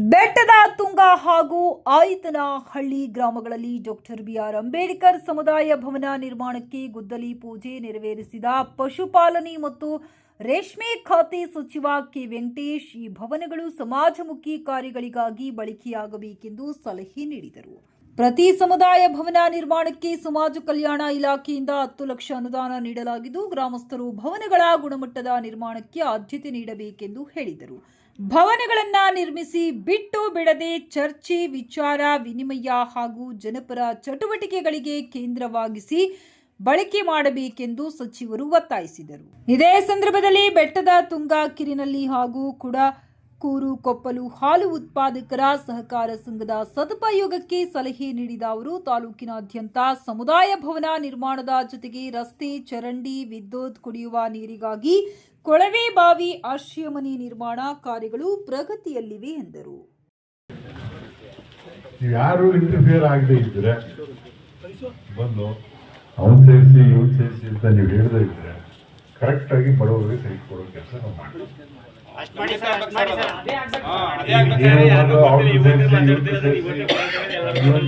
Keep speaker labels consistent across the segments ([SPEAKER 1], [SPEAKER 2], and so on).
[SPEAKER 1] ಬೆಟ್ಟದ ತುಂಗ ಹಾಗೂ ಆಯಿತನಹಳ್ಳಿ ಗ್ರಾಮಗಳಲ್ಲಿ ಡಾಕ್ಟರ್ ಬಿಆರ್ ಅಂಬೇಡ್ಕರ್ ಸಮುದಾಯ ಭವನ ನಿರ್ಮಾಣಕ್ಕೆ ಗುದ್ದಲಿ ಪೂಜೆ ನೆರವೇರಿಸಿದ ಪಶುಪಾಲನೆ ಮತ್ತು ರೇಷ್ಮೆ ಖಾತೆ ಸಚಿವ ಕೆ ವೆಂಕಟೇಶ್ ಈ ಭವನಗಳು ಸಮಾಜಮುಖಿ ಕಾರ್ಯಗಳಿಗಾಗಿ ಬಳಕೆಯಾಗಬೇಕೆಂದು ಸಲಹೆ ನೀಡಿದರು. ಪ್ರತಿ ಸಮುದಾಯ ಭವನ ನಿರ್ಮಾಣಕ್ಕೆ ಸಮಾಜ ಕಲ್ಯಾಣ ಇಲಾಖೆಯಿಂದ ಹತ್ತು ಲಕ್ಷ ಅನುದಾನ ನೀಡಲಾಗಿದ್ದು, ಗ್ರಾಮಸ್ಥರು ಭವನಗಳ ಗುಣಮಟ್ಟದ ನಿರ್ಮಾಣಕ್ಕೆ ಆದ್ಯತೆ ನೀಡಬೇಕೆಂದು ಹೇಳಿದರು. ಭವನಗಳನ್ನ ನಿರ್ಮಿಸಿ ಬಿಟ್ಟು ಬಿಡದೆ ಚರ್ಚೆ, ವಿಚಾರ, ವಿನಿಮಯ ಹಾಗೂ ಜನಪರ ಚಟುವಟಿಕೆಗಳಿಗೆ ಕೇಂದ್ರವಾಗಿಸಿ ಬಳಕೆ ಮಾಡಬೇಕೆಂದು ಸಚಿವರು ಒತ್ತಾಯಿಸಿದರು. ಇದೇ ಸಂದರ್ಭದಲ್ಲಿ ಬೆಟ್ಟದ ತುಂಗಾಕಿರಿನಲ್ಲಿ ಹಾಗೂ ಕುಡ ಕೂರು, ಕೊಪ್ಪಲು, ಹಾಲು ಉತ್ಪಾದಕರ ಸಹಕಾರ ಸಂಘದ ಸದುಪಯೋಗಕ್ಕೆ ಸಲಹೆ ನೀಡಿದ ಅವರು, ತಾಲೂಕಿನಾದ್ಯಂತ ಸಮುದಾಯ ಭವನ ನಿರ್ಮಾಣದ ಜೊತೆಗೆ ರಸ್ತೆ, ಚರಂಡಿ, ವಿದ್ಯುತ್ ಕುಡಿಯುವ ನೀರಿಗಾಗಿ ಕೊಳವೆ ಬಾವಿ ಆಶ್ರಯ ಮನೆ ನಿರ್ಮಾಣ ಕಾರ್ಯಗಳು ಪ್ರಗತಿಯಲ್ಲಿವೆ ಎಂದರು.
[SPEAKER 2] ಯಾರು ಇಂಟರ್ಫಿಯರ್ ಆಗದೆ ಇದ್ರೆ ಬಂದು ಸೇರಿಸಿ ಅಂತ ನೀವು ಕರೆಕ್ಟ್ ಆಗಿ ಬಡವರಿಗೆ ಸೈಟ್ ಕೊಡೋ ಕೆಲಸ ನಾವು ಮಾಡ್ತೀವಿ.
[SPEAKER 3] ಅಷ್ಟ್ ಮಾಡಿ ಸರ್ ಅಷ್ಟ್ ಮಾಡಿ ಸರ್. ಅದೇ
[SPEAKER 2] ನೀವು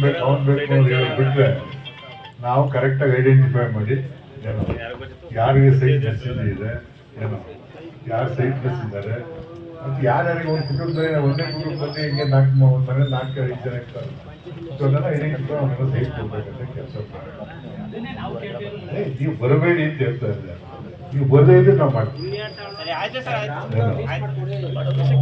[SPEAKER 2] ಬಿಟ್ರೆ ನಾವು ಕರೆಕ್ಟಾಗಿ ಐಡೆಂಟಿಫೈ ಮಾಡಿ ಏನೋ. ಯಾರಿಗೆ ಸೈಟ್ ಇದೆ ಏನೋ. ಯಾರು ಸೈಟ್ ಇದ್ದಾರೆ. ಮತ್ತು ಯಾರ್ಯಾರಿಗೆ ಒಂದು ಕುಟುಂಬದಲ್ಲಿ ಒಂದೇ ಕುಟುಂಬದಲ್ಲಿ ಹಿಂಗೆ ನಾಲ್ಕು ಮ- ಒಂದು ಮನೆ ನಾಲ್ಕು ಐದು ಜನ ಇರ್ತಾರೆ. ಸೊ ಅದನ್ನ ಐಡೆಂಟಿಫೈ ಅವನ್ನೆಲ್ಲ ಸೈಟ್ ಕೊಡ್ಬೇಕಂತ ಕೆಲಸ ಮಾಡಿ ನೀವು ಬರಬೇಡಿ ಅಂತ ಹೇಳ್ತಾ ಇದ್ದಾರೆ. ನೀವು ಬರದೇ ಇದ್ರೆ ನಾವು ಮಾಡ್ತೀವಿ.
[SPEAKER 3] ಸರಿ ಆಯ್ತು ಸರ್ ಆಯ್ತು.
[SPEAKER 2] ಏನು?
[SPEAKER 3] ಆಯ್ತು.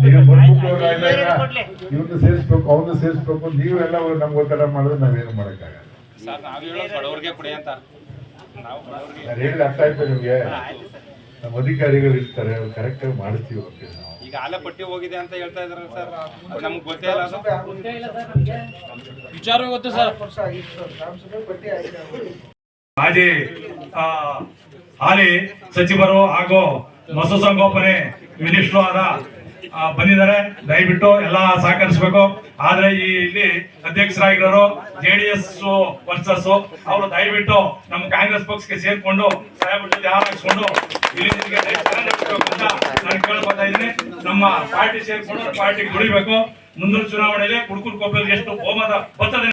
[SPEAKER 2] ಈಗ ಬಂದ್ಬಿಟ್ಟು ಅವ್ರು ಇಲ್ಲ,
[SPEAKER 3] ಬೇರೆ
[SPEAKER 2] ಇಲ್ಲ,
[SPEAKER 3] ಕೊಡ್ಲಿ.
[SPEAKER 2] ಇವ್ನು ಸೇರಿಸ್ಬೇಕು ಅವನ್ನ ಸೇರಿಸ್ಬೇಕು ನೀವೆಲ್ಲ ನಮ್ಗೆ ಒತ್ತಡ ಮಾಡಿದ್ರೆ ನಾವೇನು ಮಾಡೋಕ್ಕಾಗಲ್ಲ.
[SPEAKER 4] ಸರ್ ನಾವು ಹೇಳೋದು ಬಡವ್ರಿಗೆ ಕೊಡಿ ಅಂತ. ನಾವು ಬಡವ್ರಿಗೆ.
[SPEAKER 2] ನಾನು ಹೇಳಿದ ಅರ್ಥ ಆಯ್ತು ನಿಮ್ಗೆ? ನಮ್ಮ ಅಧಿಕಾರಿಗಳು ಇರ್ತಾರೆ ಅವ್ರು ಕರೆಕ್ಟಾಗಿ ಮಾಡ್ತೀವಿ ಅಂತ ನಾವು.
[SPEAKER 4] ಈಗ ಆಲೆ ಪಟ್ಟಿ ಹೋಗಿದೆ ಅಂತ ಹೇಳ್ತಾ ಇದಾರೆ ಸರ್ ನಮ್ಗೆ ಗೊತ್ತೇ ಇಲ್ಲ ಅದು.
[SPEAKER 5] ವಿಚಾರ ಗೊತ್ತು ಸರ್.
[SPEAKER 6] ಮಾಜಿ ಆ, ಹಾಲಿ ಸಚಿವರು ಹಾಗೂ ಪಶುಸಂಗೋಪನೆ ಮಿನಿಸ್ಟ್ರು ಆದ ಬಂದಿದ್ದಾರೆ. ದಯವಿಟ್ಟು ಎಲ್ಲ ಸಹಕರಿಸಬೇಕು. ಆದ್ರೆ ಈ ಇಲ್ಲಿ ಅಧ್ಯಕ್ಷರಾಗಿರೋರು ಜೆ ಡಿ ಎಸ್ ವರ್ಸಸ್ ಅವರು ದಯವಿಟ್ಟು ನಮ್ಮ ಕಾಂಗ್ರೆಸ್ ಪಕ್ಷಕ್ಕೆ ಸೇರ್ಕೊಂಡು ಸಾಹೇಬ್ರ ಜೊತೆ ಹಾರಾಗಿಸ್ಕೊಂಡು ಇಲ್ಲಿ ಅಂತ ನಾನು ಕೇಳ್ಕೊತಾ ಇದ್ದೀನಿ. ನಮ್ಮ ಪಾರ್ಟಿ ಸೇರ್ಕೊಂಡು ಪಾರ್ಟಿಗೆ ದುಡಿಬೇಕು ಮುಂದಿನ ಚುನಾವಣೆಯಲ್ಲಿ ಕುಡ್ಕುಲ್ ಕೊಪ್ಪಲ್ಲಿ ಎಷ್ಟು ಬಹುಮತ ಬರ್ತದೆ